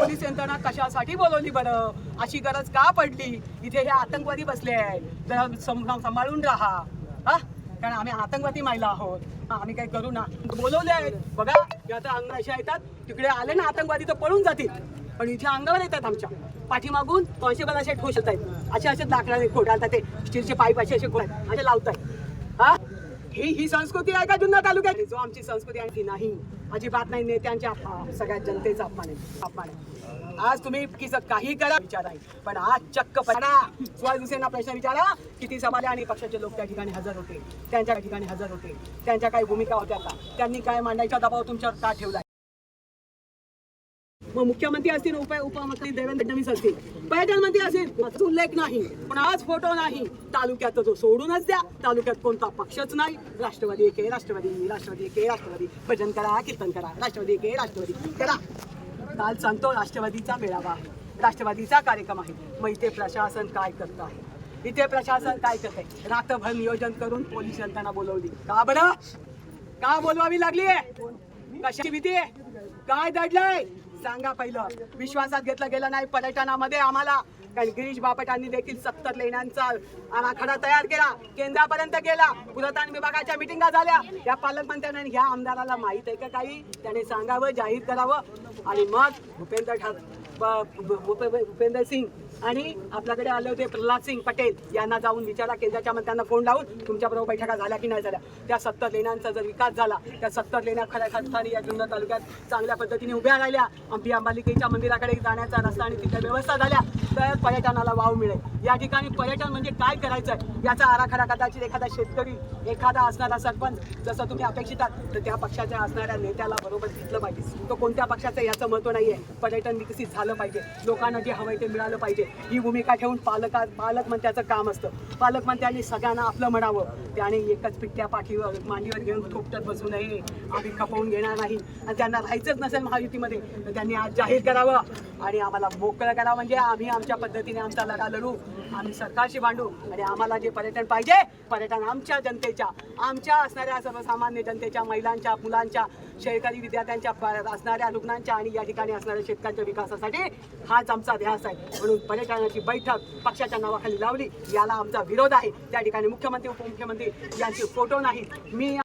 Police यंत्रणा कशासाठी बोलवली बरं? अशी गरज का पडली? इथे हे आतंकवादी बसले आहेत. जरा सांभाळून राहा. हा? कारण आम्ही आतंकवादी महिला आहोत. हा, आम्ही काही करू ना. बोलवले आहेत. बघा या आता अंग अशा येतात. तिकडे आले ना आतंकवादी तर पळून जातील. पण इथे अंगावर येतात आमच्या. पाठीमागून कॉन्स्टेबल असे ठोसत आहेत. असे असे लाकडाने घोटाळतात ते. स्टीलचे पाईप असे असे घोटाळतात असे लावतात हा? ही ही संस्कृती आहे का जुन्नर तालुक्याची? जो आमची संस्कृती आहे ती नाही. अजिबात नाही नेत्यांच्या सगळ्या जनतेचा अपमान आहे. अपमान आहे. आज तुम्ही किस काही करा विचार आहे. पण आज चक्क पडा सुहास प्रश्न विचारा किती समाज आणि पक्षाचे लोक त्या ठिकाणी हजर होते त्यांच्या ठिकाणी हजर होते त्यांच्या काही भूमिका होत्या का? त्यांनी काय मांडायचा दबाव तुमच्यावर का ठेवला? मग मुख्यमंत्री असतील उप उपमुख्यमंत्री देवेंद्र फडणवीस असतील पर्यटन मंत्री असतील उल्लेख नाही. पण आज फोटो नाही. तालुक्यात तो सोडूनच द्या. तालुक्यात कोणता पक्षच नाही. राष्ट्रवादी एक आहे राष्ट्रवादी राष्ट्रवादी एक आहे राष्ट्रवादी. भजन करा कीर्तन करा राष्ट्रवादी एक आहे राष्ट्रवादी करा. काल सांगतो राष्ट्रवादीचा मेळावा आहे. राष्ट्रवादीचा कार्यक्रम आहे. मग इथे प्रशासन काय करत आहे? इथे प्रशासन काय करत आहे रात्रभर नियोजन करून पोलीस यंत्रणा बोलवली. का बरं? का बोलवावी लागली आहे कशाची भीती आहे? काय दडलंय? सांगा पहिलं. विश्वासात घेतलं गेलं नाही पर्यटनामध्ये आम्हाला. कारण गिरीश बापटांनी देखील सत्तर लेण्यांचा आराखडा तयार केला. केंद्रापर्यंत गेला. पुरातन विभागाच्या मिटिंगा झाल्या. या पालकमंत्र्यांना ह्या आमदाराला माहीत आहे का काही त्याने सांगावं जाहीर करावं. आणि मग भूपेंद्र ठाक भूपे- भूपेंद्र सिंग आणि आपल्याकडे आले होते प्रल्हाद सिंग पटेल. यांना जाऊन विचारा केंद्राच्या मंत्र्यांना फोन लावून तुमच्याबरोबर बैठका झाल्या की नाही झाल्या. त्या सत्तर लेण्यांचा जर विकास झाला त्या सत्तर लेण्या खऱ्या अर्थाने या जुन्नर तालुक्यात चांगल्या पद्धतीने उभ्या राहिल्या. अंबी अंबालिकेच्या मंदिराकडे जाण्याचा रस्ता आणि तिथल्या व्यवस्था झाल्या. तर पर्यटनाला वाव मिळेल. या ठिकाणी पर्यटन म्हणजे काय करायचं? आहे याचा आराखडा कदाचित एखादा शेतकरी एखादा असणारा सरपंच जसं तुम्ही अपेक्षित आहात तर त्या पक्षाच्या असणाऱ्या नेत्याला बरोबर घेतलं पाहिजे. तो कोणत्या पक्षाचं याचं महत्त्व नाही आहे पर्यटन विकसित झालं पाहिजे. लोकांना जे हवं ते मिळालं पाहिजे. ही भूमिका ठेवून पालका पालकमंत्र्याचं काम असतं. पालकमंत्र्यांनी सगळ्यांना आपलं म्हणावं. त्याने एकच पिट्ट्या पाठीवर मांडीवर घेऊन थोपटत बसू नये. आम्ही खपवून घेणार नाही. आणि त्यांना राहायचंच नसेल महायुतीमध्ये तर त्यांनी आज जाहीर करावं. आणि आम्हाला मोकळं करावं म्हणजे आम्ही आमच्या पद्धतीने आमचा लढा लढू. आम्ही सरकारशी भांडू. आणि आम्हाला जे पर्यटन पाहिजे पर्यटन आमच्या जनतेच्या आमच्या असणाऱ्या सर्वसामान्य जनतेच्या महिलांच्या मुलांच्या शेतकरी विद्यार्थ्यांच्या असणाऱ्या रुग्णांच्या आणि या ठिकाणी असणाऱ्या शेतकऱ्यांच्या विकासासाठी हाच आमचा ध्यास आहे. म्हणून पर्यटनाची बैठक पक्षाच्या नावाखाली लावली. याला आमचा विरोध आहे. त्या ठिकाणी मुख्यमंत्री उपमुख्यमंत्री यांचे फोटो नाही मी